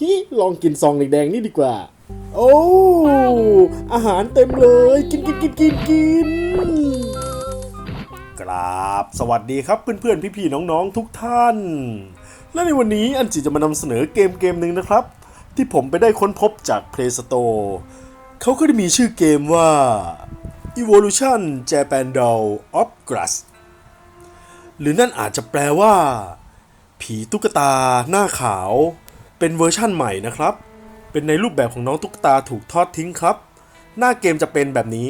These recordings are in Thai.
ฮิลองกินซองแดงๆนี่ดีกว่า โอ้ อาหารเต็มเลย กินกินกินกินกินกราบ สวัสดีครับเพื่อนๆ พี่ๆ น้องๆ ทุกท่าน และในวันนี้อันจิจะมานำเสนอเกมเกมหนึ่งนะครับ ที่ผมไปได้ค้นพบจาก Play Store เขาก็ได้มีชื่อเกมว่า Evolution Japan Doll of Grass หรือนั่นอาจจะแปลว่า ผีตุ๊กตาหน้าขาว เป็นเวอร์ชั่นใหม่นะครับ เป็นในรูปแบบของน้องตุ๊กตาถูกทอดทิ้งครับ หน้าเกมจะเป็นแบบนี้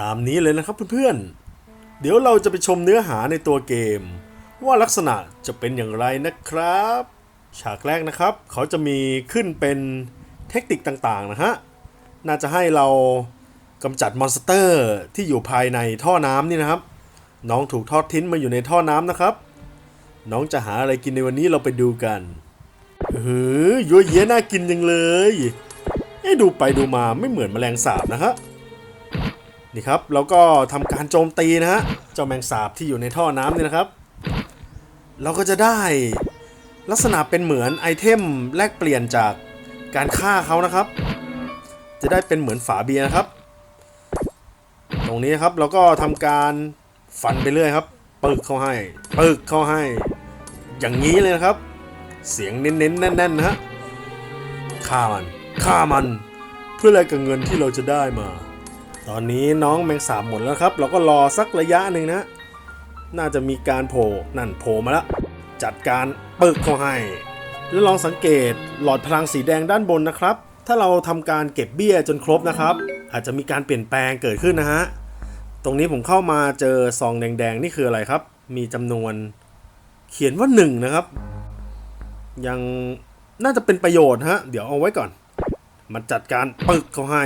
ตามนี้เลยนะครับเพื่อนๆ เดี๋ยวเราจะไปชมเนื้อหาในตัวเกม ว่าลักษณะจะเป็นอย่างไรนะครับ ฉากแรกนะครับ เขาจะมีขึ้นเป็นเทคนิคต่างๆนะฮะ น่าจะให้เรากำจัดมอนสเตอร์ที่อยู่ภายในท่อน้ำนี่นะครับ น้องถูกทอดทิ้งมาอยู่ในท่อน้ำนะครับ น้องจะหาอะไรกินในวันนี้เราไปดูกันเออยัวเยียน่ากินจังเลยเอ๊ะดูไปดูมาไม่เหมือนแมลงสาบนะฮะนี่ครับเราก็ทำการโจมตีนะฮะเจ้าแมงสาบที่อยู่ในท่อน้ำเนี่ยนะครับ เราก็จะได้ลักษณะเป็นเหมือนไอเทมแลกเปลี่ยนจากการฆ่าเขานะครับ จะได้เป็นเหมือนฝาเบียร์นะครับ ตรงนี้ครับเราก็ทำการฟันไปเรื่อยครับปึกเข้าให้ปึกเข้าให้ อย่างนี้เลยนะครับ เสียงเน้นๆแน่นๆนะฮะฆ่ามันฆ่ามันเพื่อแลกกับเงินที่เราจะได้มา ตอนนี้น้องแมงสาบหมดแล้วครับ เราก็รอสักระยะหนึ่งนะ น่าจะมีการโผล่นั่นโผล่มาแล้ว จัดการปึกเขาให้ แล้วลองสังเกตหลอดพลังสีแดงด้านบนนะครับ ถ้าเราทำการเก็บเบี้ยจนครบนะครับ อาจจะมีการเปลี่ยนแปลงเกิดขึ้นนะฮะตรงนี้ผมเข้ามาเจอซองแดงๆ นี่คืออะไรครับ มีจำนวน เขียนว่า 1 นะครับ ยังน่าจะเป็นประโยชน์ฮะ เดี๋ยวเอาไว้ก่อน มาจัดการปึกเขาให้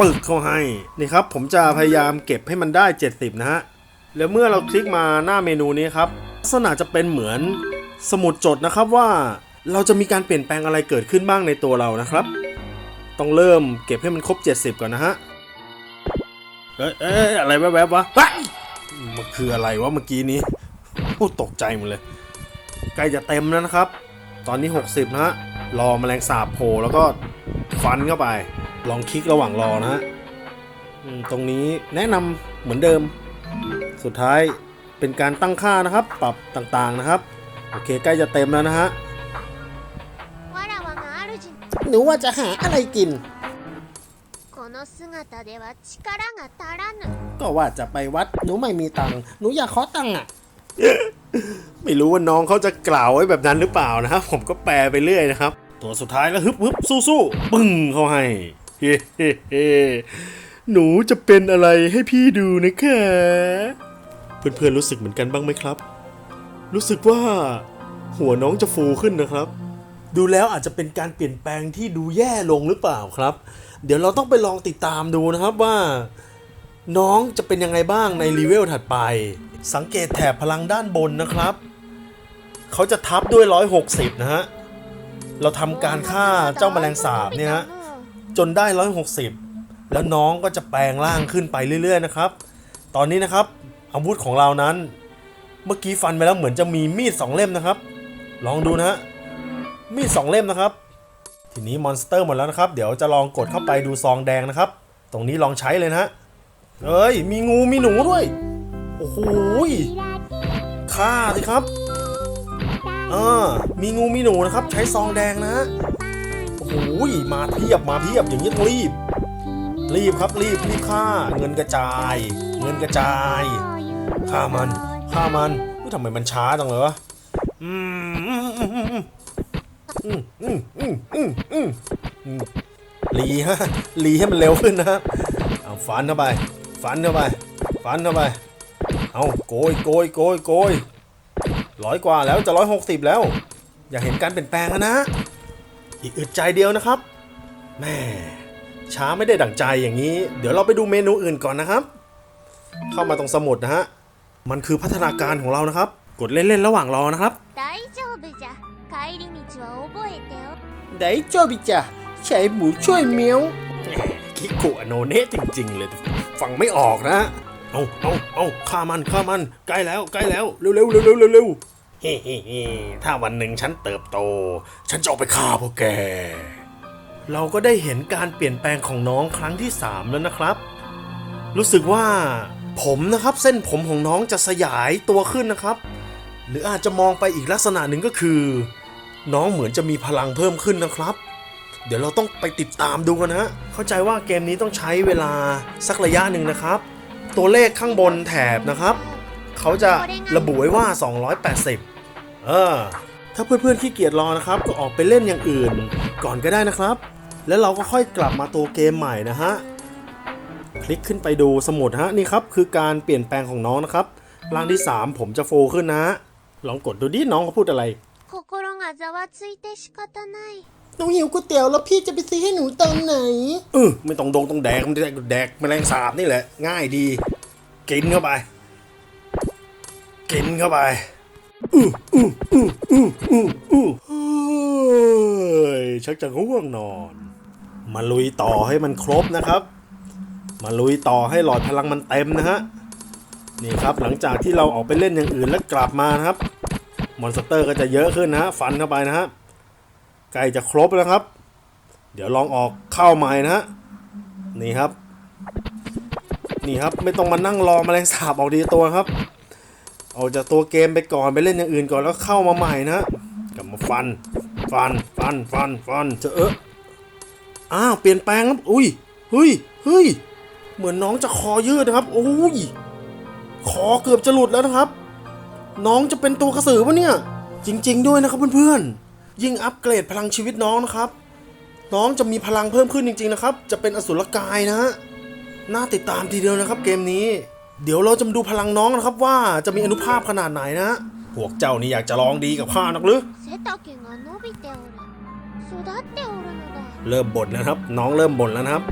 ปึกเขาให้ นี่ครับ ผมจะพยายามเก็บให้มันได้ 70 นะฮะ แล้วเมื่อเราคลิกมาหน้าเมนูนี้ครับ ลักษณะจะเป็นเหมือนสมุดจดนะครับว่าเราจะมีการเปลี่ยนแปลงอะไรเกิดขึ้นบ้างในตัวเรานะครับ ต้องเริ่มเก็บให้มันครบ 70 ก่อนนะฮะ เอ้ยอะไรแวบๆวะมันคืออะไรวะเมื่อกี้นี้ พูดตกใจหมดเลย ใกล้จะเต็มแล้วนะครับ ตอนนี้ 60 นะฮะ รอแมลงสาบโผล่แล้วก็ฟันเข้าไป ลองคลิกระหว่างรอนะฮะตรงนี้แนะนำเหมือนเดิม สุดท้ายเป็นการตั้งค่านะครับ ปรับต่างๆนะครับ โอเคใกล้จะเต็มแล้วนะฮะหนูว่าจะหาอะไรกินก็ว่าจะไปวัดหนูไม่มีตังค์หนูอยากขอตังค์อะ ไม่รู้ว่าน้องเขาจะกล่าวไว้แบบนั้นหรือเปล่านะครับ ผมก็แปลไปเรื่อยนะครับ ตัวสุดท้ายแล้วฮึบฮึบสู้สู้ปึ้งเขาให้เฮ้เฮ้เฮ้หนูจะเป็นอะไรให้พี่ดูนะคะเพื่อนๆรู้สึกเหมือนกันบ้างไหมครับ รู้สึกว่า หัวน้องจะฟูขึ้นนะครับ ดูแล้วอาจจะเป็นการเปลี่ยนแปลงที่ดูแย่ลงหรือเปล่าครับ เดี๋ยวเราต้องไปลองติดตามดูนะครับว่า น้องจะเป็นยังไงบ้างในรีเวลถัดไป สังเกตแถบพลังด้านบนนะครับ เขาจะทับด้วย 160 นะฮะ เราทำการฆ่าเจ้าแมลงสาบเนี่ยฮะ จนได้ 160 แล้วน้องก็จะแปลงร่างขึ้นไปเรื่อย ๆ นะครับ ตอนนี้นะครับอาวุธของเรานั้น เมื่อกี้ฟันไปแล้วเหมือนจะมีมีดสองเล่มนะครับ ลองดูนะฮะ มีดสองเล่มนะครับ ทีนี้มอนสเตอร์หมดแล้วนะครับ เดี๋ยวจะลองกดเข้าไปดูซองแดงนะครับ ตรงนี้ลองใช้เลยนะฮะ เอ้ย มีงูมีหนูด้วย โอ้โหฆ่าสิครับอ่ามีงูมีหนูนะครับ ใช้ซองแดงนะโอ้โหมาเทียบมาเทียบอย่างนี้ต้องรีบ รีบครับรีบรีบฆ่า เงินกระจาย เงินกระจายฆ่ามันฆ่ามันทำไมมันช้าจังเลยวะหลีฮะหลีให้มันเร็วขึ้นนะครับฟันเข้าไป ฟันเข้าไป ฟันเข้าไป เอาโกยโกยโกยโกยร้อยกว่าแล้วจะร้อยหกสิบแล้ว อยากเห็นการเปลี่ยนแปลงแล้วนะ อีกอึดใจเดียวนะครับแม่ช้าไม่ได้ดั่งใจอย่างนี้ เดี๋ยวเราไปดูเมนูอื่นก่อนนะครับ เข้ามาตรงสมุดนะฮะ มันคือพัฒนาการของเรานะครับ กดเล่นๆระหว่างรอนะครับ 大丈夫じゃ帰り道は覚えてよ ไดโจบิจ่ะใช้หมูช่วยเมียวคิโกะโนเนะจริงๆเลยแต่ฟังไม่ออกนะ เอาเอาเอาฆ่ามันฆ่ามัน ใกล้แล้วใกล้แล้วเร็วเร็วเร็วเร็วเร็วเร็วเฮ้ๆถ้าวันหนึ่งฉันเติบโต ฉันจะออกไปฆ่าพวกแก เราก็ได้เห็นการเปลี่ยนแปลงของน้องครั้งที่3แล้วนะครับ รู้สึกว่าผมนะครับเส้นผมของน้องจะสยายตัวขึ้นนะครับ หรืออาจจะมองไปอีกลักษณะหนึ่งก็คือ น้องเหมือนจะมีพลังเพิ่มขึ้นนะครับ เดี๋ยวเราต้องไปติดตามดูกันนะเข้าใจว่าเกมนี้ต้องใช้เวลาสักระยะหนึ่งนะครับ ตัวเลขข้างบนแถบนะครับ เขาจะระบุไว้ว่า 280 เออ ถ้าเพื่อนๆขี้เกียจรอนะครับ ก็ออกไปเล่นอย่างอื่น ก่อนก็ได้นะครับ แล้วเราก็ค่อยกลับมาตัวเกมใหม่นะฮะ คลิกขึ้นไปดูสมุดฮะนี่ครับ คือการเปลี่ยนแปลงของน้องนะครับร่างที่ 3 ผมจะโฟขึ้นนะฮะลองกดดูดิน้องเขาพูดอะไร 心がざわついて仕方ない หนูหิวก๋วยเตี๋ยวแล้วพี่จะไปซื้อให้หนูตอนไหน เออไม่ต้องดงต้องแดกมันแดกแดกแมลงสาบนี่แหละ ง่ายดี กินเข้าไป กินเข้าไปอู้อู้อู้อู้อู้อู้เฮ้ยชักจะง่วงนอน มาลุยต่อให้มันครบนะครับ มาลุยต่อให้หลอดพลังมันเต็มนะฮะนี่ครับหลังจากที่เราออกไปเล่นอย่างอื่นแล้วกลับมานะครับ มอนสเตอร์ก็จะเยอะขึ้นนะฮะฟันเข้าไปนะฮะ ใกล้จะครบแล้วครับ เดี๋ยวลองออกเข้าใหม่นะฮะนี่ครับ นี่ครับไม่ต้องมานั่งรอมแมลงสาบออกดีตัวครับออกจากตัวเกมไปก่อนไปเล่นอย่างอื่นก่อนแล้วเข้ามาใหม่นะฮะกลับมาฟัน ฟันฟันฟันฟันจะเอออ้าวเปลี่ยนแปลงครับอุ้ยเฮ้ยเฮ้ยเหมือนน้องจะคอยืดนะครับโอ้ยคอเกือบจะหลุดแล้วนะครับ น้องจะเป็นตัวกระสือปะเนี่ย จริง ๆ ด้วยนะครับเพื่อนๆ ยิ่งอัปเกรดพลังชีวิตน้องนะครับ น้องจะมีพลังเพิ่มขึ้นจริงๆนะครับ จะเป็นอสุรกายนะฮะน่าติดตามทีเดียวนะครับ เกมนี้ เดี๋ยวเราจะมาดูพลังน้องนะครับว่าจะมีอนุภาพขนาดไหนนะพวกเจ้านี่อยากจะลองดีกับข้านักหรือเริ่มบ่นนะครับ น้องเริ่มบ่นแล้วครับ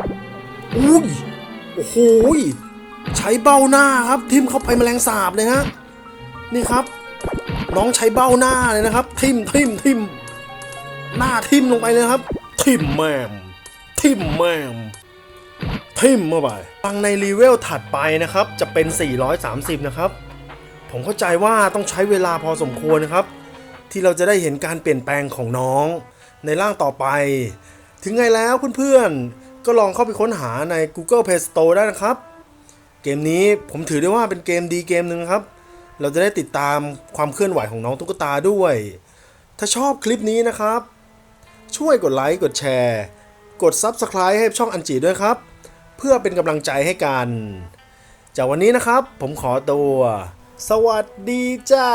อุ้ยโอ้โหใช้เบ้าหน้าครับ ทิมเข้าไปแมลงสาบเลยฮะนี่ครับ น้องใช้เบ้าหน้าเลยนะครับ ทิมทิมทิม หน้าทิมลงไปเลยครับ ทิมแม่มทิมแม่มทิมเข้าไปฟังในรีเวลถัดไปนะครับ จะเป็น 430 นะครับ ผมเข้าใจว่าต้องใช้เวลาพอสมควรนะครับ ที่เราจะได้เห็นการเปลี่ยนแปลงของน้องในร่างต่อไป ถึงไงแล้วเพื่อนๆ ก็ลองเข้าไปค้นหาใน Google Play Store ได้นะครับ เกมนี้ผมถือได้ว่าเป็นเกมดีเกมหนึ่งครับ เราจะได้ติดตามความเคลื่อนไหวของน้องตุ๊กตาด้วย ถ้าชอบคลิปนี้นะครับ ช่วยกดไลค์กดแชร์ กด Subscribe ให้ช่องอันจีด้วยครับ เพื่อเป็นกำลังใจให้กัน จากวันนี้นะครับผมขอตัว สวัสดีจ้า